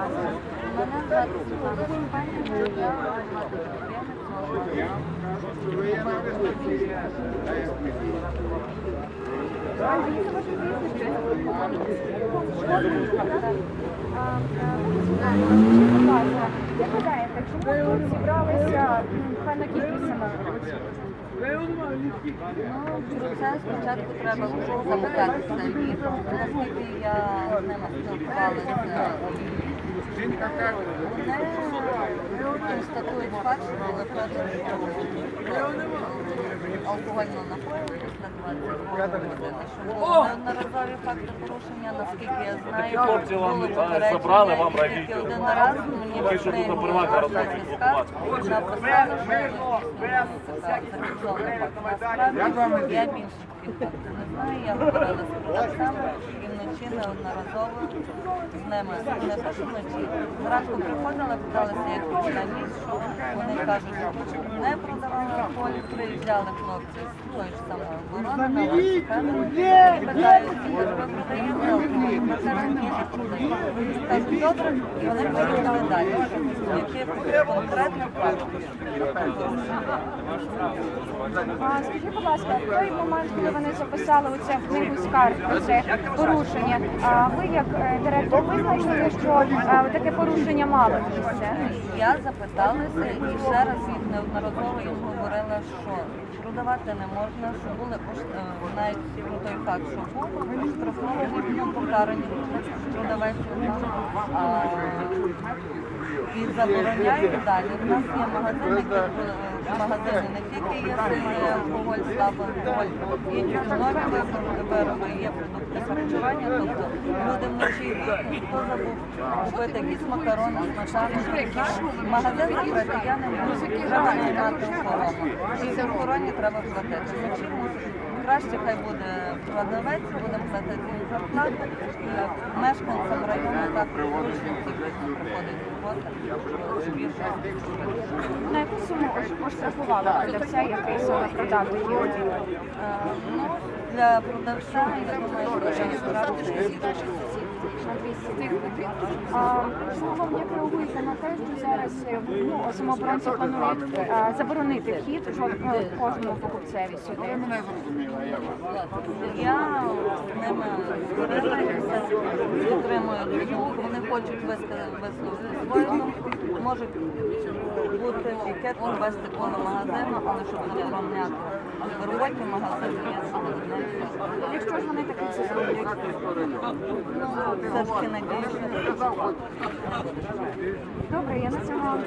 ласка. Мене звати Світлана Шупенко, я мати А які ваші прізвище? А, е, Скажіть, будь ласка, як гадаєте, чому тут зібралися м, певна кількість? Ну, про це спочатку треба запитатися літом, наскільки я з ними спілкувалася. Вони констатують факт, що були продажі алкогольного напою після 22 години, що були неодноразові факти порушення, наскільки я знаю, Хлопці вам, були забрали, вам тільки один раз мені Поки що тут книгу на «Розписки розмові скарг» написали, що зафіксований факт. Я більше не знаю, я говорила з продавцями і вночі неодноразово з ними, не те, що вночі, зранку приходила, питалася, як на місць, що вони кажуть, не продавали алкоголь, приїжджали хлопці з ж самої оборони, на питають, ми продаємо. Кажуть, добре, і вони поїхали далі. Яких конкретно? А скажіть, будь ласка, в той момент, коли вони записали оце в книгу скарг про це порушення, а ви як е, директор визначили, що е, таке порушення мало місце? Я запиталася і ще раз їх неодноразово їм говорила, що продавати не можна, що були е, навіть про той факт, що був штрафовані, ну, покарані продавець. І забороняють далі. У нас є магазини, е, магазини не тільки є алкоголь, слабий алкоголь, є тютюнові вироби, є продукти харчування. Тобто люди вночі хто забув купити якісь макарони, сметану, магазин закрити, я не можу. Треба наймати охорону. І охороні треба платити. Краще хай буде продавець, будемо платити зарплату. Е, Мешканцям району так На яку суму оштрафувала продавця, який саме продав її? Е, Ну, для продавця, я думаю, що це штраф 200 На 200 гривень. А чому як реагуєте на те, що зараз е, ну, самооборонці планують е, заборонити вхід ну, кожному покупцеві сюди? Я з ними говорилася, підтримую вони хочуть виска- висловити свою. Можуть бути пікетом вести коло магазину, але щоб забороняти в не знаю. Якщо ж вони таки це зроблять? Все ж таки Добре, я на цьому